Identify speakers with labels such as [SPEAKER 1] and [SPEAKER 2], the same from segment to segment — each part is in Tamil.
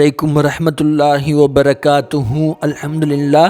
[SPEAKER 1] அலைக்கும் வரஹமத்துல்லாஹி வபரகாத்துஹு. அல்ஹம்துலில்லா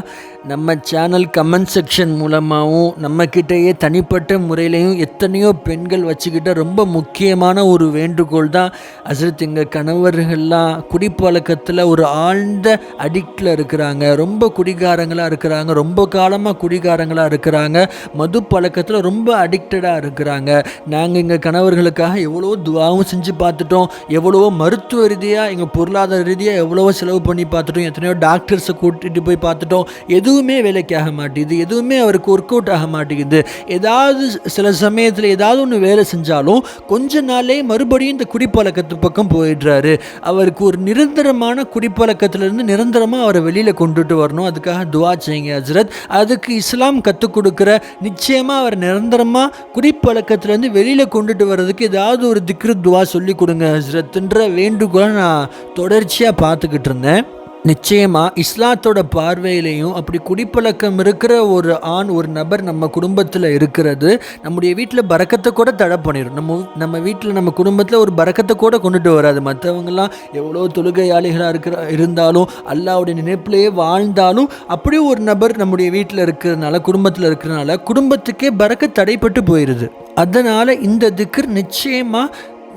[SPEAKER 1] நம்ம சேனல் கமெண்ட் செக்ஷன் மூலமாகவும் நம்மக்கிட்டேயே தனிப்பட்ட முறையிலையும் எத்தனையோ பெண்கள் வச்சுக்கிட்ட ரொம்ப முக்கியமான ஒரு வேண்டுகோள் தான். அசரத் எங்கள் கணவர்கள்லாம் குடிப்பழக்கத்தில் ஒரு ஆழ்ந்த அடிக்டில் இருக்கிறாங்க. ரொம்ப குடிகாரங்களாக இருக்கிறாங்க. ரொம்ப காலமாக குடிகாரங்களாக இருக்கிறாங்க. மது பழக்கத்தில் ரொம்ப அடிக்டடாக இருக்கிறாங்க. நாங்கள் எங்கள் கணவர்களுக்காக எவ்வளோ துவாவும் செஞ்சு பார்த்துட்டோம். எவ்வளவோ மருத்துவ ரீதியாக எங்கள் பொருளாதார ரீதியாக எவ்வளவோ செலவு பண்ணி பார்த்துட்டோம். எத்தனையோ டாக்டர்ஸை கூட்டிகிட்டு போய் பார்த்துட்டோம். எதுவுமே வேலைக்கு ஆக மாட்டேங்குது. எதுவுமே அவருக்கு ஒர்க் அவுட் ஆக மாட்டேங்குது. ஏதாவது சில சமயத்தில் ஏதாவது ஒன்று வேலை செஞ்சாலும் கொஞ்ச நாளே மறுபடியும் இந்த குடிப்பழக்கத்து பக்கம் போயிடுறாரு. அவருக்கு ஒரு நிரந்தரமான குடிப்பழக்கத்திலிருந்து நிரந்தரமாக அவரை வெளியில் கொண்டுட்டு வரணும். அதுக்காக துவா செய்யுங்க ஹஜ்ரத் அதுக்கு இஸ்லாம் கற்றுக் கொடுக்குற நிச்சயமாக அவர் நிரந்தரமாக குடிப்பழக்கத்திலேருந்து வெளியில் கொண்டுட்டு வர்றதுக்கு ஏதாவது ஒரு திக்ரு துவா சொல்லி கொடுங்க ஹஜ்ரத்ன்ற வேண்டுகோளை நான் தொடர்ச்சியாக பார்த்துக்கிட்டு இருந்தேன். நிச்சயமாக இஸ்லாத்தோட பார்வையிலையும் அப்படி குடிப்பழக்கம் இருக்கிற ஒரு ஆண் ஒரு நபர் நம்ம குடும்பத்தில் இருக்கிறது நம்முடைய வீட்டில் பறக்கத்தை கூட தடை பண்ணிடும் நம்ம நம்ம வீட்டில் நம்ம குடும்பத்தில் ஒரு பறக்கத்தை கூட கொண்டுட்டு வராது. மற்றவங்களாம் எவ்வளோ தொழுகையாளிகளாக இருக்கிற இருந்தாலும் அல்லாவுடைய நினைப்பிலேயே வாழ்ந்தாலும் அப்படியே ஒரு நபர் நம்முடைய வீட்டில் இருக்கிறதுனால குடும்பத்தில் இருக்கிறனால குடும்பத்துக்கே பறக்க தடைப்பட்டு போயிடுது அதனால் இந்த திக்கர் நிச்சயமாக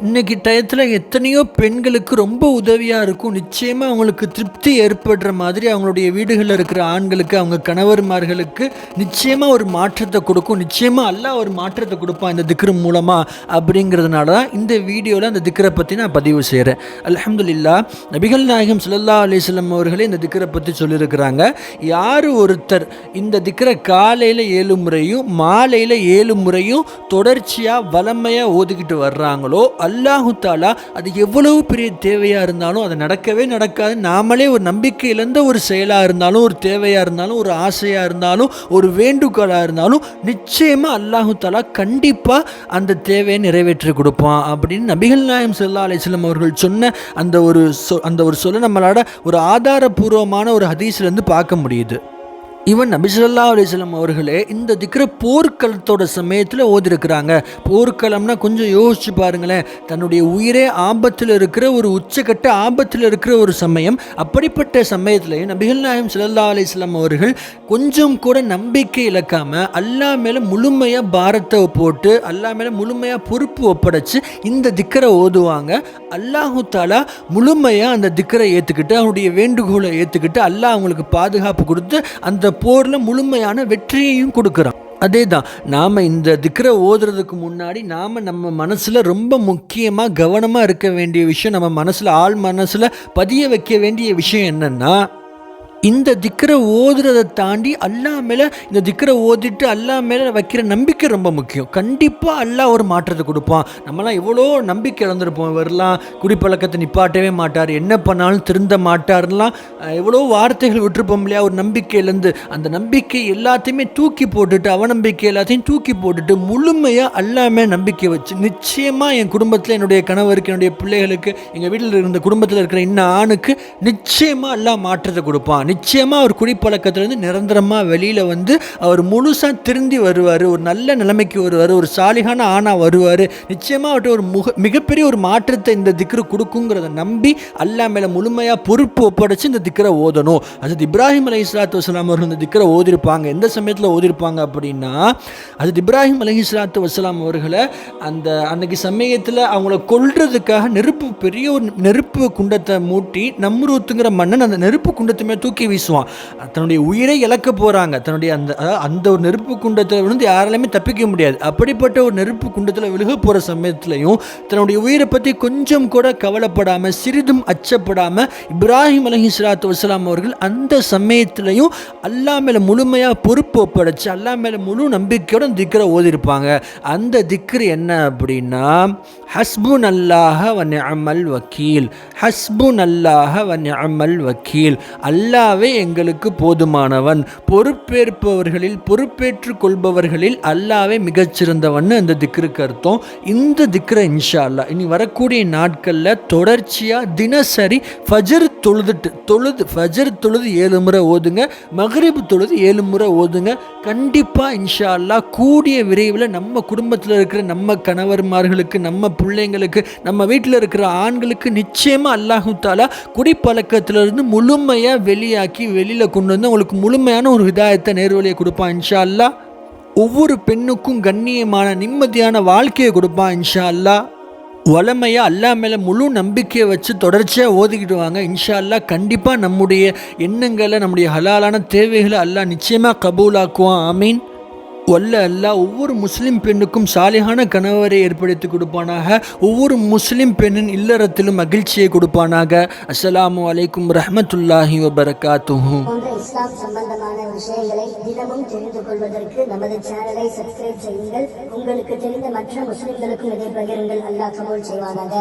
[SPEAKER 1] இன்னைக்கு டயத்தில் எத்தனையோ பெண்களுக்கு ரொம்ப உதவியாக இருக்கும். நிச்சயமாக அவங்களுக்கு திருப்தி ஏற்படுற மாதிரி அவங்களுடைய வீடுகளில் இருக்கிற ஆண்களுக்கு அவங்க கணவர்மார்களுக்கு நிச்சயமாக ஒரு மாற்றத்தை கொடுக்கும். நிச்சயமாக அல்ல ஒரு மாற்றத்தை கொடுப்பான் இந்த திக்ரு மூலமாக அப்படிங்கிறதுனால தான் இந்த வீடியோவில் அந்த திக்கரை பற்றி நான் பதிவு செய்கிறேன் அலமதுல்லா நபிகள் நாயகம் சுல்லா அலிஸ்லம் அவர்களே இந்த திக்கரை பற்றி சொல்லியிருக்கிறாங்க. யார் ஒருத்தர் இந்த திக்கரை காலையில் ஏழு முறையும் மாலையில் ஏழு முறையும் தொடர்ச்சியாக வளமையாக ஓதிக்கிட்டு வர்றாங்களோ அல்லாஹு தாலா அது எவ்வளவு பெரிய தேவையாக இருந்தாலும் அது நடக்கவே நடக்காது. நாமளே ஒரு நம்பிக்கை இழந்த ஒரு செயலாக இருந்தாலும் ஒரு தேவையாக இருந்தாலும் ஒரு ஆசையாக இருந்தாலும் ஒரு வேண்டுகோளாக இருந்தாலும் நிச்சயமாக அல்லாஹு தாலா கண்டிப்பாக அந்த தேவையை நிறைவேற்றி கொடுப்பான் அப்படின்னு நபிகள் நாயம் சல்லா அலிஸ்லாம் அவர்கள் சொன்ன அந்த ஒரு சொ அந்த ஒரு சொல்ல நம்மளோட ஒரு ஆதாரபூர்வமான ஒரு ஹதீஸ்லேருந்து பார்க்க முடியுது. இவன் நபிசல்லா அலிஸ்லாம் அவர்களே இந்த திக்கிற போர்க்களத்தோட சமயத்தில் ஓதிருக்கிறாங்க. போர்க்களம்னா கொஞ்சம் யோசிச்சு பாருங்களேன். தன்னுடைய உயிரே ஆபத்தில் இருக்கிற ஒரு உச்சக்கட்ட ஆபத்தில் இருக்கிற ஒரு சமயம். அப்படிப்பட்ட சமயத்திலேயே நபிகள் நாயம் சல்லா அலிஸ்லாம் அவர்கள் கொஞ்சம் கூட நம்பிக்கை இழக்காம அல்லா மேலே முழுமையாக பாரத்தை போட்டு அல்லா மேலே முழுமையாக பொறுப்பு ஒப்படைச்சு இந்த திக்கரை ஓதுவாங்க. அல்லாஹு தாலா முழுமையாக அந்த திக்கரை ஏற்றுக்கிட்டு அவனுடைய வேண்டுகோளை ஏற்றுக்கிட்டு அல்லாஹ் அவங்களுக்கு பாதுகாப்பு கொடுத்து அந்த போரில் முழுமையான வெற்றியையும் கொடுக்குறான். அதே தான் நாம் இந்த திக்கரை ஓதுறதுக்கு முன்னாடி நாம் நம்ம மனசில் ரொம்ப முக்கியமாக கவனமாக இருக்க வேண்டிய விஷயம் நம்ம மனசில் ஆள் மனசில் பதிய வைக்க வேண்டிய விஷயம் என்னென்னா இந்த திக்கரை ஓதுறதை தாண்டி அல்லா மேலே இந்த திக்கரை ஓதிட்டு அல்லா மேலே வைக்கிற நம்பிக்கை ரொம்ப முக்கியம். கண்டிப்பாக அல்லா ஒரு மாற்றத்தை கொடுப்பான். நம்மலாம் எவ்வளோ நம்பிக்கை இழந்திருப்போம். இவரெல்லாம் குடிப்பழக்கத்தை நிப்பாட்டவே மாட்டார். என்ன பண்ணாலும் திருந்த மாட்டார்லாம் எவ்வளோ வார்த்தைகள் விட்டுருப்போம் இல்லையா? ஒரு நம்பிக்கையிலேருந்து. அந்த நம்பிக்கை எல்லாத்தையுமே தூக்கி போட்டுட்டு அவநம்பிக்கை எல்லாத்தையும் தூக்கி போட்டுட்டு முழுமையாக எல்லாமே நம்பிக்கை வச்சு நிச்சயமாக என் குடும்பத்தில் என்னுடைய கணவருக்கு என்னுடைய பிள்ளைகளுக்கு எங்கள் வீட்டில் இருந்த குடும்பத்தில் இருக்கிற இன்னும் ஆணுக்கு நிச்சயமாக எல்லாம் மாற்றத்தை கொடுப்பான். நிச்சயமாக அவர் குடிப்பழக்கத்துலேருந்து நிரந்தரமாக வெளியில் வந்து அவர் முழுசாக திருந்தி வருவார் ஒரு நல்ல நிலைமைக்கு வருவார் ஒரு சாலிகான ஆணாக வருவார். நிச்சயமாக அவர்கிட்ட ஒரு முக மிகப்பெரிய ஒரு மாற்றத்தை இந்த திக்ரு கொடுக்குங்கிறத நம்பி அல்லா மேலே முழுமையாக பொறுப்பு ஒப்படைச்சு இந்த திக்கரை ஓதணும். அது இப்ராஹிம் அலி இஸ்லாத்து வசலாம் அவர்கள் இந்த திக்கரை ஓதிருப்பாங்க. எந்த சமயத்தில் ஓதிருப்பாங்க அப்படின்னா அது இப்ராஹிம் அலி இஸ்லாத்து வசலாம் அவர்களை அந்த அன்னைக்கு சமயத்தில் அவங்கள கொல்றதுக்காக நெருப்பு பெரிய ஒரு நெருப்பு நெருப்பு குண்டத்தை மூட்டி நம்ரூத்துங்கிற மன்னன் அந்த நெருப்பு குண்டத்துமே தூக்கி வீசுவான். தன்னுடைய உயிரை இழக்க போகிறாங்க தன்னுடைய அந்த அந்த ஒரு நெருப்பு குண்டத்தில் விழுந்து யாராலையுமே தப்பிக்க முடியாது. அப்படிப்பட்ட ஒரு நெருப்பு குண்டத்தில் விழுக போகிற சமயத்துலையும் தன்னுடைய உயிரை பற்றி கொஞ்சம் கூட கவலைப்படாமல் சிறிதும் அச்சப்படாமல் இப்ராஹிம் அலஹி சலாத்து வசலாம் அவர்கள் அந்த சமயத்துலையும் அல்லா மேலே முழுமையாக பொறுப்பு ஒப்படைச்சு அல்லா மேலே முழு நம்பிக்கையோட திக்கரை ஓதிருப்பாங்க. அந்த திக்ரு என்ன அப்படின்னா ஹஸ்புன் அல்லாஹ வன் அமல் வக்கீல். ஹஸ்புன் அல்லாஹ வன் அமல் வக்கீல். அல்லாவே எங்களுக்கு போதுமானவன். பொறுப்பேற்பவர்களில் பொறுப்பேற்றுக் கொள்பவர்களில் அல்லாவே மிகச்சிறந்தவன் அந்த திக்ருக்கு அர்த்தம். இந்த திக்ரை இன்ஷா அல்லா இனி வரக்கூடிய நாட்களில் தொடர்ச்சியாக தினசரி ஃபஜர் தொழுதுட்டு தொழுது ஃபஜர் தொழுது ஏழு முறை ஓதுங்க. மகரிப் தொழுது ஏழு முறை ஓதுங்க. கண்டிப்பாக இன்ஷா அல்லாஹ் கூடிய விரைவில் நம்ம குடும்பத்தில் இருக்கிற நம்ம கணவர்மார்களுக்கு நம்ம பிள்ளைங்களுக்கு நம்ம வீட்டில் இருக்கிற ஆண்களுக்கு நிச்சயம் நிச்சயமாக அல்லாஹு தாலா குடிப்பழக்கத்திலிருந்து முழுமையாக வெளியாக்கி வெளியில் கொண்டு வந்து அவங்களுக்கு முழுமையான ஒரு ஹிதாயத்தை நேர்வழியை கொடுப்பான். இன்ஷா அல்லாஹ் ஒவ்வொரு பெண்ணுக்கும் கண்ணியமான நிம்மதியான வாழ்க்கையை கொடுப்பான் இன்ஷா அல்லாஹ் வளமையாக அல்லா மேலே முழு நம்பிக்கையை வச்சு தொடர்ச்சியாக ஓதிக்கிட்டு வாங்க. இன்ஷா அல்லாஹ் கண்டிப்பாக நம்முடைய எண்ணங்களை நம்முடைய ஹலாலான தேவைகளை அல்லாஹ் நிச்சயமாக கபூலாக்குவான். ஆமீன். வல்ல அல்லாஹ் ஒவ்வொரு முஸ்லிம் பெண்ணுக்கும் சாலிகான கணவரை ஏற்படுத்தி கொடுப்பானாக. ஒவ்வொரு முஸ்லிம் பெண்ணின் இல்லறத்திலும் மகிழ்ச்சியை கொடுப்பானாக. அஸ்லாம் வலைக்கும் ரஹமத்துல்லாஹி வபரகாத்துஹு.
[SPEAKER 2] போன்ற இஸ்லாம் சம்பந்தமான விஷயங்களை தினமும் தெரிந்து கொள்வதற்கு நமது சேனலை சப்ஸ்கிரைப் செய்யுங்கள். உங்களுக்கு தெரிந்த மற்ற முஸ்லிம்களுக்கும் இதை பகிருங்கள் அல்லாஹ் கபூல் செய்வானாக.